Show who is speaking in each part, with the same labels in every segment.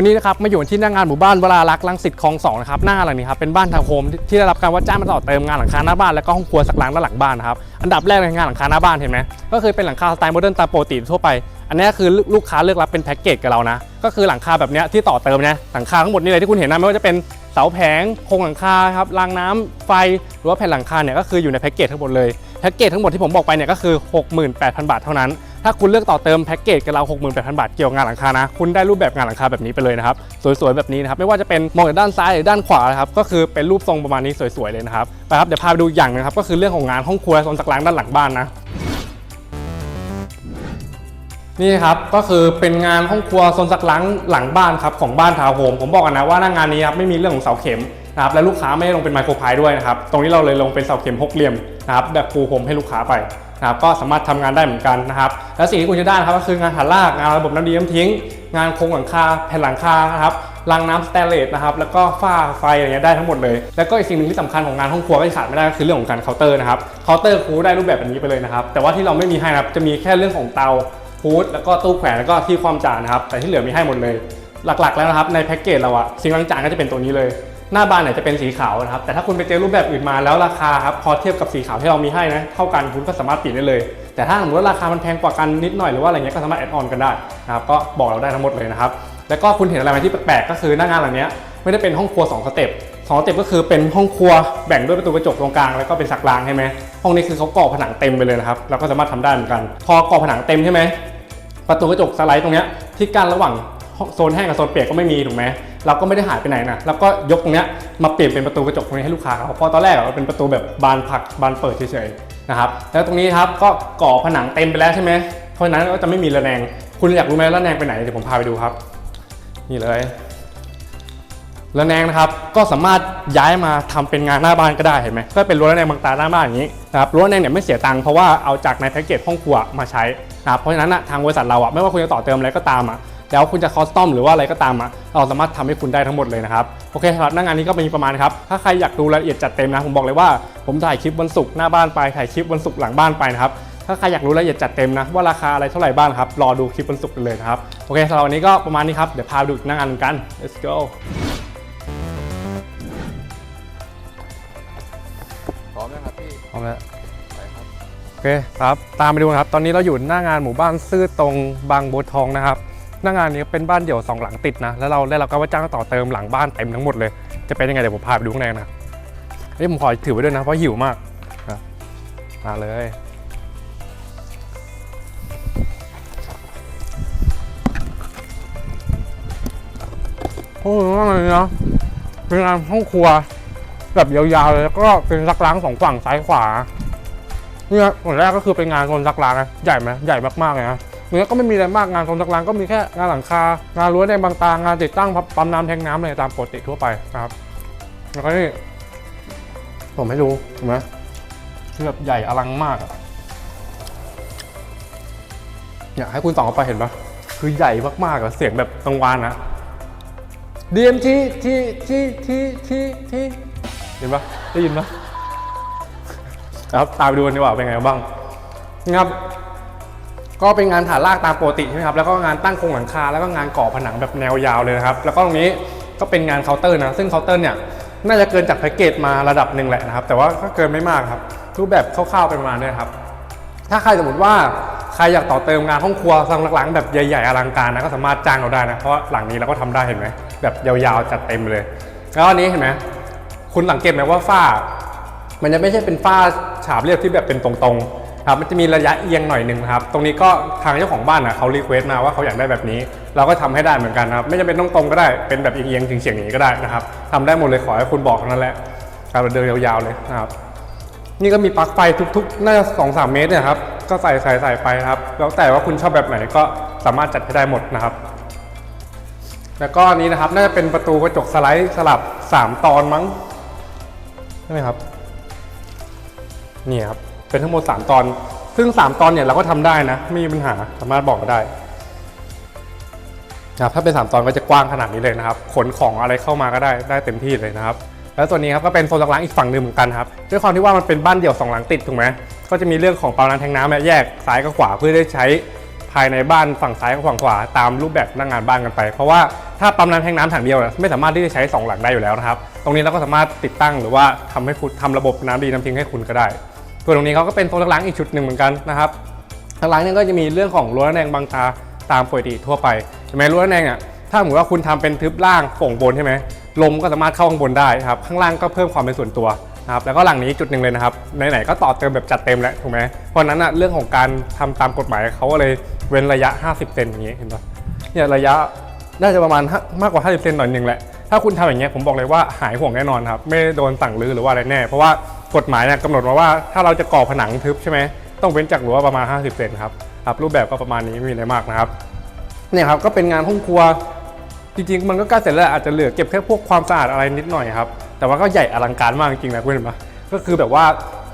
Speaker 1: วันนี้นะครับมาอยู่ที่หน้างานหมู่บ้านวรารักษ์ลังสิตคลองสองนะครับหน้าหลังนี้ครับเป็นบ้านทาวน์โฮมที่ได้รับการว่าจ้างมาต่อเติมงานหลังคาหน้าบ้านแล้วก็ห้องครัวสักหลังด้านหลังบ้านนะครับอันดับแรกเลยงานหลังคาหน้าบ้านเห็นไหมก็คือเป็นหลังคาสไตล์โมเดิร์นตามปกติทั่วไป อันนี้คือลูกค้าเลือกรับเป็นแพ็กเกจกับเรานะก็คือหลังคาแบบนี้ที่ต่อเติมเนี่ยหลังคาทั้งหมดนี่เลยที่คุณเห็นนะไม่ว่าจะเป็นเสาแผงโครงหลังคาครับรางน้ำไฟหรือว่าแผ่นหลังคาเนี่ยก็คืออยู่ในแพ็กเกจทั้งหมดเลยแพ็กเกจทั้งหมดที่ผมบอกไปเนี่ยก็คือ 68,000 บาทเท่านั้น ถ้าคุณเลือกต่อเติมแพ็กเกจกับเรา 68,000 บาทเกี่ยวกับงานหลังคานะ คุณได้รูปแบบงานหลังคาแบบนี้ไปเลยนะครับ สวยๆ แบบนี้นะครับ ไม่ว่าจะเป็นมองจากด้านซ้ายหรือด้านขวานะครับ ก็คือเป็นรูปทรงประมาณนี้สวยๆ เลยนะครับ ไปครับ เดี๋ยวพาไปดูอีกอย่างหนึงครับ ก็คือเรื่องของงานห้องครัวโซนสักล้างด้านหลังบ้านนะนี่ครับก็คือเป็นงานห้องครัวโซนสักล้างหลังบ้านครับของบ้านทาวโฮมผมบอกกันนะว่าหน้างานนี้ครับไม่มีเรื่องของเสาเข็มนะครับและลูกค้าไม่ได้ลงเป็นไมโครพายด้วยนะครับตรงนี้เราเลยลงเป็นเสาเข็มหกเหลี่ยมนะครับแบบปูพรมให้ลูกค้าไป นะครับก็สามารถทำงานได้เหมือนกันนะครับ และสิ่งที่คุณจะได้นะครับก็คืองานฐานรากงานระบบน้ำดีน้ำทิ้ง งานโครงหลังคาแผ่นหลังคานะครับรางน้ำสแตนเลสนะครับแล้วก็ฝ้าไฟอะไรเงี้ยได้ทั้งหมดเลย แล้วก็อีกสิ่งหนึ่งที่สำคัญของงานห้องครัวก็ที่ขาดไม่ได้ก็คือเรื่องของการเคาน์เตอร์นะครับเคาน์เตอร์คูได้รูปแบบแบบนี้ไปเลยนะครับแต่ว่าที่เราไม่มีให้นะครับจะมีแค่เรื่องของเตาฟูดแล้วก็ตู้แขวนแล้วก็ที่ความจานนะครับแต่ที่เหลือมีให้หมดเลย หลักๆแล้วนะครับในแพ็กเกจเราอะสิ่งล้างจานก็จะเป็นตัวนี้เลย หน้าบานเนี่ยจะเป็นสีขาวนะครับ แต่ถ้าคุณไปเจอรูปแบบอื่นมาแล้วราคาครับพอเทียบกับสีขาวที่เรามีให้นะเท่ากันคุณก็สามารถเปลี่ยนได้เลย แต่ถ้าสมมติว่าราคามันแพงกว่ากันนิดหน่อยหรือว่าอะไรเงี้ยก็สามารถแอดออนกันได้นะครับก็บอกเราได้ทั้งหมดเลยนะครับแล้วก็คุณเห็นอะไรไหมที่แปลกๆก็คือหน้างานหลังเนี้ยไม่ได้เป็นห้องครัวสองสเต็ปสองสเต็ปก็คือเป็นห้องครัวแบ่งด้วยประตูกระจกตรงกลางแล้วก็เป็นสักรางใช่ไหมห้องนี้คือเขาก่อผนังเต็มไปเลยนะครับเราก็สามารถทำได้เหมือนกัน พอก่อผนังเต็มใช่ไหมประตูกระจกสไลด์ตรงเนี้ยที่กั้นระหว่างโซนแห้งกับโซนเปียกก็ไม่มีถูกไหม เราก็ไม่ได้หายไปไหนนะแล้วก็ยกตรงเนี้ยมาเปลี่ยนเป็นประตูกระจกตรงนี้ให้ลูกค้าเขาเพราะตอนแรกอะมันเป็นประตูแบบบานผักบานเปิดเฉยๆนะครับแล้วตรงนี้ครับก็ก่อผนังเต็มไปแล้วใช่ไหมเพราะฉะนั้นก็จะไม่มีระแนง คุณอยากรู้ไหมระแนงไปไหนเดี๋ยวผมพาไปดูครับ นี่เลยระแนงนะครับก็สามารถย้ายมาทำเป็นงานหน้าบ้านก็ได้เห็นไหมก็เป็นรั้วระแนงบางตาหน้าบ้านอย่างนี้นะครับรั้วระแนงเนี่ยไม่เสียตังค์เพราะว่าเอาจากในแพ็กเกจห้องครัวมาใช้นะครับเพราะฉะนั้นอะทางบริษัทเราอะไม่ว่าคุณจะต่อเติมอะไรก็ตามอะ แล้วคุณจะคอสตอมหรือว่าอะไรก็ตามอะเราสามารถทำให้คุณได้ทั้งหมดเลยนะครับโอเคสำหรับหน้างานนี้ก็เป็นประมาณนี้ครับถ้าใครอยากดูรายละเอียดจัดเต็มนะผมบอกเลยว่าผมถ่ายคลิปวันศุกร์หน้าบ้านไปถ่ายคลิปวันศุกร์หลังบ้านไปนะครับถ้าใครอยากรู้รายละเอียดจัดเต็มนะว่าราคาอะไรเท่าไหร่บ้างครับรอดูคลิปวันศุกร์กันเลยนะครับโอเคสำหรับวันนี้ก็ประมาณนี้ครับเดี๋ยวพาไปดูอีกหน้างานกัน let's go
Speaker 2: พร้อมนะครับพี่
Speaker 1: พร้อมแล้ว
Speaker 2: ไปครับ
Speaker 1: โอเคครับตามไปดูนะครับ ตอนนี้เราอยู่หน้างานหมู่บ้านซื่อตรงบางบัวทองนะครับ หน้างานนี้เป็นบ้านเดี่ยวสองหลังติดนะแล้วเราได้รับการว่าจ้างต่อเติมหลังบ้านเต็มทั้งหมดเลยจะเป็นยังไงเดี๋ยวผมพาไปดูข้างในนะนี่ผมขอถือไว้ด้วยนะเพราะหิวมากนะมาเลยโอ้โหอะไรเนาะเป็นงานห้องครัวแบบยาวๆเลยแล้วก็เป็นซักล้างสองฝั่งซ้ายขวาเนี่ยส่วนแรกก็คือเป็นงานโซนซักล้างนะใหญ่ไหมใหญ่มากๆเลยนะ เนี่ยก็ไม่มีอะไรมากงานโซนซักล้างก็มีแค่งานหลังคา งานรั้วในบางตางานติดตั้งปั๊มน้ำแทงน้ำอะไรตามปกติทั่วไปนะครับแล้วก็นี่ผมให้ดูเห็นไหมคือแบบใหญ่อลังมากอะเนี่ยให้คุณส่องเข้าไปเห็นปะคือใหญ่มากๆอะเสียงแบบกังวานนะ DMT ที่ที่ที่ที่ที่เห็นปะได้ยินปะนะครับตามไปดูกันดีกว่าเป็นไงบ้างนะครับ ก็เป็นงานฐานรากตามปกติใช่ไหมครับแล้วก็งานตั้งโครงหลังคาแล้วก็งานก่อผนังแบบแนวยาวเลยนะครับ แล้วก็ตรงนี้ก็เป็นงานเคาน์เตอร์นะซึ่งเคาน์เตอร์เนี่ยน่าจะเกินจากแพ็กเกจมาระดับหนึ่งแหละนะครับ แต่ว่าก็เกินไม่มากครับรูปแบบคร่าวๆเป็นประมาณนี้ครับถ้าใครสมมติว่าใครอยากต่อเติมงานห้องครัวทางหลังๆแบบใหญ่ ๆอลังการนะก็สามารถจ้างเราได้นะเพราะหลังนี้เราก็ทำได้เห็นไหมแบบยาวๆจัดเต็มเลย แล้วอันนี้เห็นไหมคุณสังเกตไหมว่าฝ้า มันจะไม่ใช่เป็นฝ้าฉาบเรียบที่แบบเป็นตรงๆ ครับมันจะมีระยะเอียงหน่อยหนึ่งครับ ตรงนี้ก็ทางเจ้าของบ้านนะเขารีเควสต์มาว่าเขาอยากได้แบบนี้ เราก็ทำให้ได้เหมือนกันนะครับ ไม่จำเป็นต้องตรงก็ได้เป็นแบบเอียงๆถึงเฉียงอย่างนี้ก็ได้นะครับทำได้หมดเลยขอให้คุณบอกเท่านั้นแหละครับเรเดินยาวๆเลยนะครับนี่ก็มีปลั๊กไฟทุกๆ น่าจะสองสามเมตรเนี่ยครับ ก็ใส่ใส่ใส่ไปครับ แล้วแต่ว่าคุณชอบแบบไหนก็สามารถจัดให้ได้หมดนะครับ แล้วก็อันนี้นะครับน่าจะเป็นประตูกระจกสไลด์สลับ 3 ตอนมั้ง ใช่ไหมครับ นี่ครับ เป็นทั้งหมด 3 ตอน ซึ่ง 3 ตอนเนี่ยเราก็ทำได้นะ ไม่มีปัญหาสามารถบอกได้นะครับถ้าเป็น 3 ตอนก็จะกว้างขนาดนี้เลยนะครับ ขนของอะไรเข้ามาก็ได้ได้เต็มที่เลยนะครับ แล้วตัวนี้ครับก็เป็นโซนหลังๆอีกฝั่งหนึ่งเหมือนกันครับ ด้วยความที่ว่ามันเป็นบ้านเดี่ยวสองหลังติดถูกไหมก็จะมีเรื่องของปั๊มน้ำแทงน้ำแยกซ้ายกับขวาเพื่อได้ใช้ภายในบ้านฝั่งซ้ายกับฝั่งขวาตามรูปแบบหน้างงานบ้านกันไป เพราะว่าถ้าปั๊มน้ำแทงน้ำถังเดียวนะไม่สามารถที่จะใช้สองหลังได้อยู่แล้วนะครับ ตรงนี้เราก็สามารถติดตั้งหรือว่าทำให้คุณทำระบบน้ำดีน้ำทิ้งให้คุณก็ได้ ส่วนตรงนี้เขาก็เป็นโซนล้างอีกชุดหนึ่งเหมือนกันนะครับทางล้างเนี่ยก็จะมีเรื่องของรั้วแนงบางตาตามปกติทั่วไปใช่ไหมรั้วแนงอะถ้าสมมติว่าคุณทำเป็นทึบล่างโป่งบนใช่ไหมลมก็สามารถเข้าข้างบนได้ครับข้างล่างก็เพิ่มความเป็นส่วนตัวนะครับแล้วก็หลังนี้จุดหนึ่งเลยนะครับไหนๆก็ต่อเติมแบบจัดเต็มแล้วถูกไหมเพราะนั้นอะเรื่องของการทำตามกฎหมายเขาเลยเว้นระยะ 50 เซนอย่างนี้เห็นปะเนี่ยระยะน่าจะประมาณมากกว่า 50 เซนหน่อยหนึ่งแหละถ้าคุณทำอย่างเงี้ยผมบอกเลยว่าหายห่วงแน่นอนครับไม่โดนสั่งรื้อหรือว่าอะไรแน่ เพราะว่า กฎหมายเนี่ยกำหนดมาว่าถ้าเราจะก่อผนังทึบใช่ไหมต้องเว้นจากรั้วประมาณ 50 เซนครับครับรูปแบบก็ประมาณนี้ไม่มีอะไรมากนะครับเนี่ยครับก็เป็นงานห้องครัวจริงๆ มันก็ใกล้เสร็จแล้วอาจจะเหลือเก็บแค่พวกความสะอาดอะไรนิดหน่อยครับแต่ว่าก็ใหญ่อลังการมากจริงๆนะคุณเห็นปะก็คือแบบว่า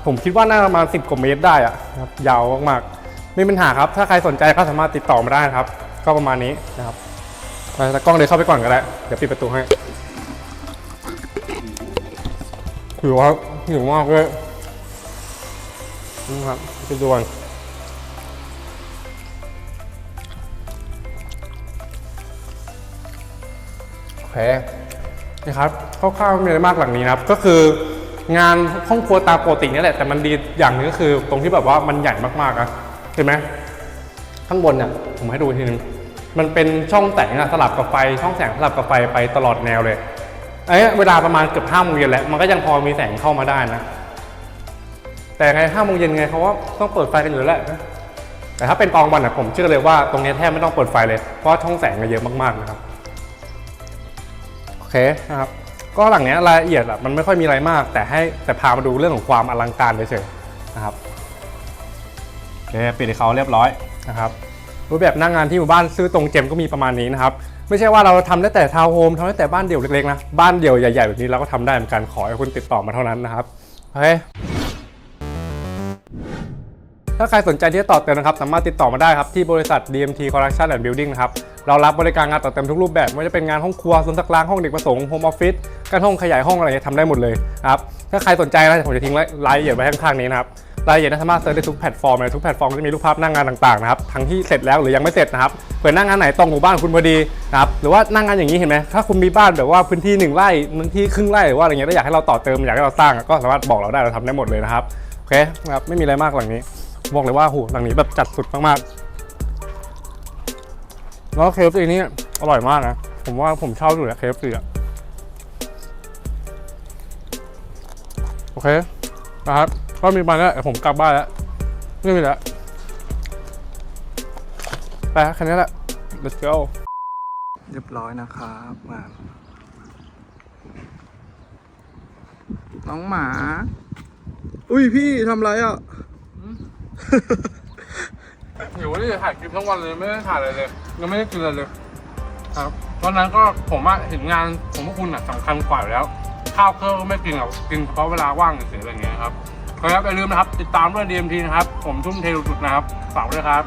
Speaker 1: ผมคิดว่าน่าประมาณ 10กว่าเมตรได้อะครับยาวมากๆไม่มีปัญหาครับ ถ้าใครสนใจก็สามารถติดต่อมาได้ครับ ก็ประมาณนี้นะครับไปตากล้องเดินเข้าไปก่อนก็ได้เดี๋ยวปิดประตูให้หิวครับ หิวมากเลยนี่ครับไปดูกันโอเคนะครับคร่าวๆไม่มีอะไรมากหลังนี้นะครับ ก็คืองานห้องครัวตามปกตินี่แหละแต่มันดีอย่างนึงก็คือ ตรงที่แบบว่ามันใหญ่มากๆนะเห็นไหมข้างบนเนี่ยผมให้ดูทีนึงมันเป็นช่องแสงอะสลับกับไฟช่องแสงสลับกับไฟไปตลอดแนวเลย ไอ้เวลาประมาณเกือบห้าโมงเย็นแล้วมันก็ยังพอมีแสงเข้ามาได้นะ แต่ไงห้าโมงเย็นไงเขาว่าต้องเปิดไฟกันอยู่แล้วแหละนะแต่ถ้าเป็นกลางวันอะผมเชื่อเลยว่าตรงนี้แทบไม่ต้องเปิดไฟเลย เพราะช่องแสงเยอะมากๆนะครับโอเคนะครับก็หลังนี้รายละเอียดอะมันไม่ค่อยมีอะไรมาก แต่ให้แต่พามาดูเรื่องของความอลังการเฉยๆนะครับโอเคปิดให้เขาเรียบร้อยนะครับรูปแบบหน้างงานที่หมู่บ้านซื้อตรงเจมก็มีประมาณนี้นะครับ ไม่ใช่ว่าเราทำได้แต่ทาวน์โฮมทำได้แต่บ้านเดี่ยวเล็กๆนะ บ้านเดี่ยวใหญ่ๆแบบนี้เราก็ทำได้เหมือนกันขอให้คุณติดต่อมาเท่านั้นนะครับโอเคถ้าใครสนใจที่จะต่อเติมนะครับ สามารถติดต่อมาได้ครับ ที่บริษัท DMT Construction and Building นะครับ เรารับบริการงานต่อเติมทุกรูปแบบไม่ว่าจะเป็นงานห้องครัวสวนสักล้างห้องเด็กประสงค์โฮมออฟฟิศการห้องขยายห้องอะไรเงี้ยทำได้หมดเลยครับถ้าใครสนใจนะผมจะทิ้งรายละเอียดไว้ข้างๆนี้นะครับ รายละเอียดนะสามารถเซิร์ชได้ทุกแพลตฟอร์มเลยทุกแพลตฟอร์มก็จะมีรูปภาพหน้างงานต่างๆนะครับทั้งที่เสร็จแล้วหรือยังไม่เสร็จนะครับเผื่อหน้างงานไหนตรงหมู่บ้านคุณพอดีนะครับหรือว่าหน้างงานอย่างนี้เห็นไหมถ้าคุณมีบ้านแบบว่าพื้นที่หนึ่งไร่พื้นที่ครึ่งไร่หรือว่าอะไรเงี้ยแล้วอยากให้เราต่อเติมอยากให้เราสร้างก็สามารถบอกเราได้เราทำได้หมดเลยนะครับโอเคนะครับไม่มีอะไรมากหลังนี้บอกเลยว่าโหหลังนี้แบบจัดสุดมากๆแล้วเคฟซีนี่อร่อยมากนะผมว่าผมชอบอยู่แล้วเคฟซีอะโอเคนะครับ ก็มีมาแล้วเดี๋ยวผมกลับบ้านแล้วไม่มีแล้วไปแค่นี้แหละ let's go
Speaker 2: เรียบร้อยนะครับงานน้องหมา อุ้ยพี่ทำไรอะ
Speaker 1: อยู่นี่ถ่ายคลิปทั้งวันเลยไม่ได้ถ่ายอะไรเลย ยังไม่ได้กินอะไรเลย ครับตอนนั้นก็ผมว่าเห็นงานของพวกคุณอะสำคัญกว่าอยู่แล้ว ข้าวเครื่องก็ไม่กินหรอกกินเฉพาะเวลาว่างเฉยๆอะไรอย่างเงี้ยครับ ครับอย่าลืมนะครับ ติดตามด้วย DMT นะครับ ผมทุ่มเทสุดๆนะครับฝากด้วยครับ